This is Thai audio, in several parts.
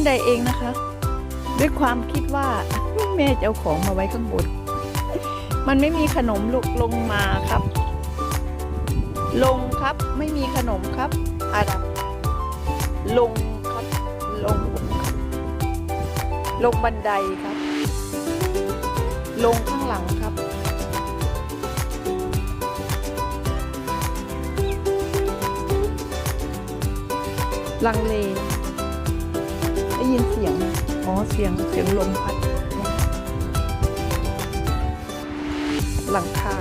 บันไดเองนะคะ ด้วยความคิดว่าแม่จะเอาของมาไว้ข้างบน มันไม่มีขนมลุกลงมาครับ ลงครับไม่มีขนมครับอาดับลงครับลง ลงบันไดครับ ลงข้างหลังครับลังเล ได้ยินเสียง อ๋อ เสียง เสียงลมพัด หลังคา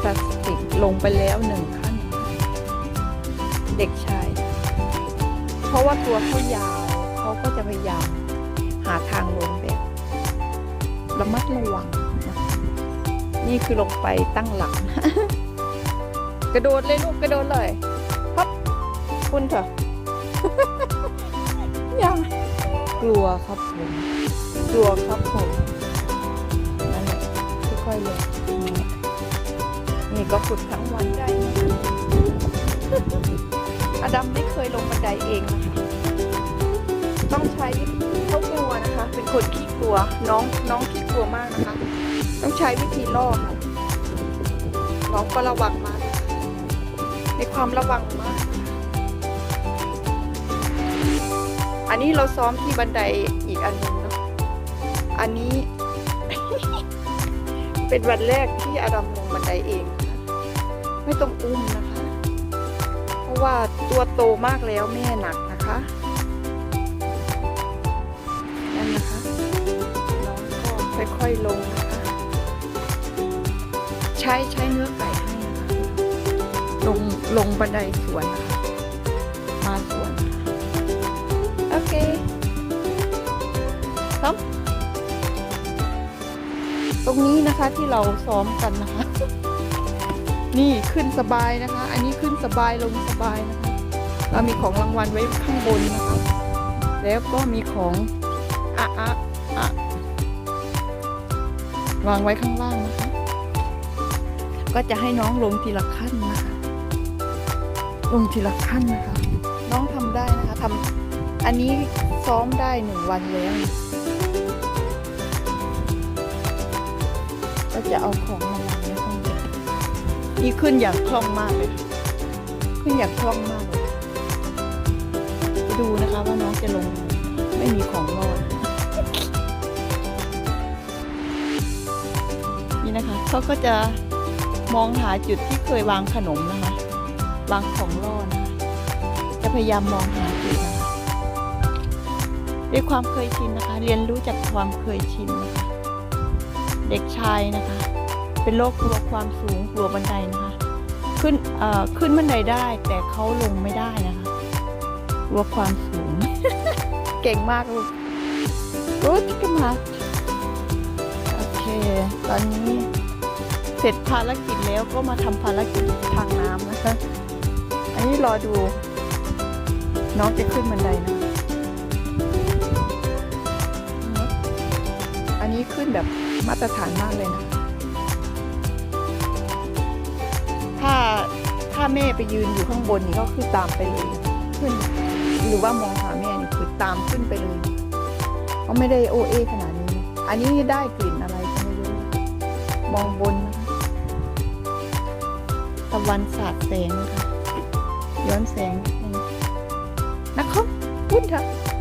พลาสติกลงไปแล้วหนึ่งขั้น เด็กชาย เพราะว่าตัวเขายาว เขาก็จะพยายาม หาทางลงแบบระมัดระวังนะนี่คือลงไปตั้งหลัก กระโดดเลยลูกกระโดดเลยฮับคุณเถอะ ย่ากลัวครับผมกลัวครับผมนั่นแหละค่อยๆลงนี่นี่ก็ฝึกทั้งวันได้นะอดัมไม่เคยลงบันไดเองนะคะต้องใช้เขากลัวนะคะ เป็นคนขี้กลัวน้องน้องขี้กลัวมากนะคะ ต้องใช้วิธีล่อค่ะน้องก็ระวังมากในความระวังมาก นนี้เราซ้อมที่บันไดอีกอันหนึงเนาะอันนี้ เป็นวันแรกที่อาดัมลงบันไดเองนะคะไม่ต้องอุ้มนะคะ เพราะว่าตัวโตมากแล้วแม่หนักนะคะนั่นนะคะน้องก็ค่อยๆลงนะคะใช้ใช้เนื้อไก่ให้นะคะลงลงบันไดสวนนะคะ โอเคซ้อมตรงนี้นะคะที่เราซ้อมกันนะคะ นี่ขึ้นสบายนะคะ อันนี้ขึ้นสบายลงสบายนะคะ เรามีของรางวัลไว้ข้างบนนะคะ แล้วก็มีของอะอะอะวางไว้ข้างล่างนะคะ ก็จะให้น้องลงทีละขั้นนะคะ ลงทีละขั้นนะคะ น้องทำได้นะคะทำ อันนี้ซ้อมได้หนึ่งวันแล้วก็จะเอาของมาวางไว้ข้างบนนี่ขึ้นอย่างคล่องมากเลย ขึ้นอย่างคล่องมากเลยไปดูนะคะว่าน้องจะลงไงไม่มีของรอดนี่นะคะเขาก็จะมองหาจุดที่เคยวางขนมนะคะ วางของรอดนะคะจะพยายามมองหาจุดนะคะ ด้วยความเคยชินนะคะ เรียนรู้จากความเคยชินนะคะ เด็กชายนะคะ เป็นโรคกลัวความสูงกลัวบันไดนะคะ ขึ้นเอ่อขึ้นบันไดได้ แต่เขาลงไม่ได้นะคะกลัวความสูง เก่งมากลูกรูดขึ้นมาโอเค ตอนนี้เสร็จภารกิจแล้วก็มาทำภารกิจทางน้ำนะคะ อันนี้รอดูน้องจะขึ้นบันไดนะ นี้ขึ้นแบบมาตรฐานมากเลยนะ ถ้าถ้าแม่ไปยืนอยู่ข้างบนนี่ก็คือตามไปเลยขึ้น หรือว่ามองหาแม่นี่คือตามขึ้นไปเลยเขาไม่ได้โอเอขนาดนี้ อันนี้ได้กลิ่นอะไรก็ไม่รู้ มองบนนะคะตะวันสาดแสงนะคะย้อนแสงนิดนึงนะครับพุ่นเถอะพุ่นเถอะ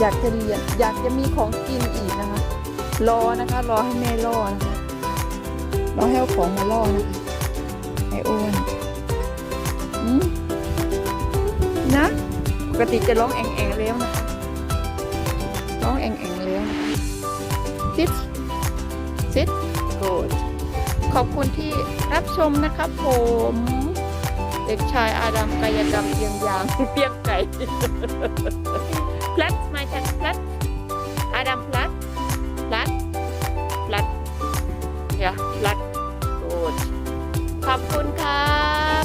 อยากจะเรียนอยากจะมีของกินอีกนะคะ รอนะคะ รอให้แม่ล่อนะคะรอให้เอาของมาล่อนะคะไอโอนนะปกติจะร้องแองแองแล้วนะคะร้องแองแองแล้วนะคะ sit sit good ขอบคุณที่รับชมนะครับผม เด็กชายอาดัมกายกรรมเพียงยางเปียงไก่ Plat, my cat, plat. Adam, plat. Plat. Plat. Yeah, plat. Good. ขอบคุณครับ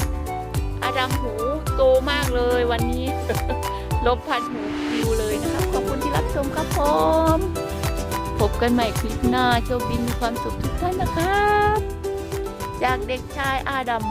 อาดัมหูโตมากเลยวันนี้ ลบพันหูฟิวเลยนะครับ ขอบคุณที่รับชมครับผม พบกันใหม่คลิปหน้าโชคดีมีความสุขทุกท่านนะครับ จากเด็กชายอาดัม